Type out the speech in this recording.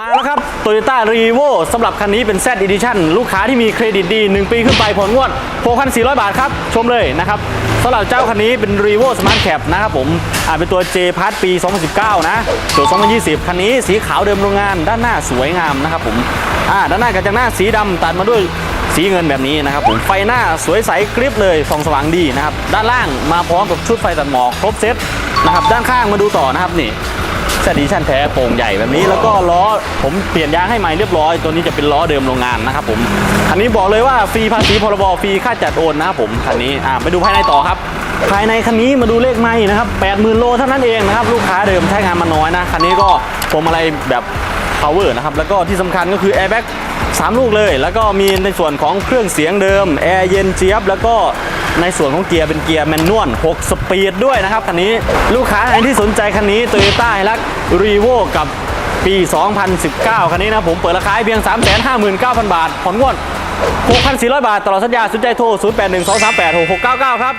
มาแล้วครับ Toyota r e v o สำหรับคันนี้เป็น Z Edition ลูกค้าที่มีเครดิตดี 1 ปีขึ้นไปผ่อนงวด 6,400 บาทครับ ชมเลยนะครับสำหรับเจ้าคันนี้เป็น r e v o Smart Cap นะครับผมอ่าเป็นตัว J p a r t ปี 2019 นะตัว2020 คันนี้สีขาวเดิมโรงงานด้านหน้าสวยงามนะครับผมอ่าด้านหน้ากระจังหน้าสีดำตัดมาด้วยสีเงินแบบนี้นะครับผมไฟหน้าสวยใสกริบเลยส่องสว่างดีนะครับด้านล่างมาพร้อมกับชุดไฟตัดหมอกครบเซตนะครับด้านข้างมาดูต่อนะครับนี่ สดีชั่นแท้โป่งใหญ่แบบนี้ แล้วก็ล้อผมเปลี่ยนยางให้ใหม่เรียบร้อย ตัวนี้จะเป็นล้อเดิมโรงงานนะครับผมอันนี้บอกเลยว่าฟรีภาษีพรบฟรีค่าจัดโอนนะครับผมคันนี้อ่าไปดูภายในต่อครับ ภายในคันนี้มาดูเลขไม้นะครับ80,000โลเท่านั้นเองนะครับลูกค้าเดิมใช้งานมาน้อยนะคันนี้ก็พวงมาลัยแบบ power นะครับแล้วก็ที่สำคัญก็คือ airbag สามลูกเลย แล้วก็มีในส่วนของเครื่องเสียงเดิมแอร์เย็นเจี๊ยบ แล้วก็ ในส่วนของเกียร์เป็นเกียร์แมนนวล 6 สปีดด้วยนะครับคันนี้ลูกค้าไหนที่สนใจคันนี้ Toyota h i l u x r e v o กับปี 2019 คันนี้นะผมเปิดราคาให้เพียง 359,000 บาทผ่อนงวด 6,400 บาทตลอดสัญญาสนใจโทร 0812386699 ครับ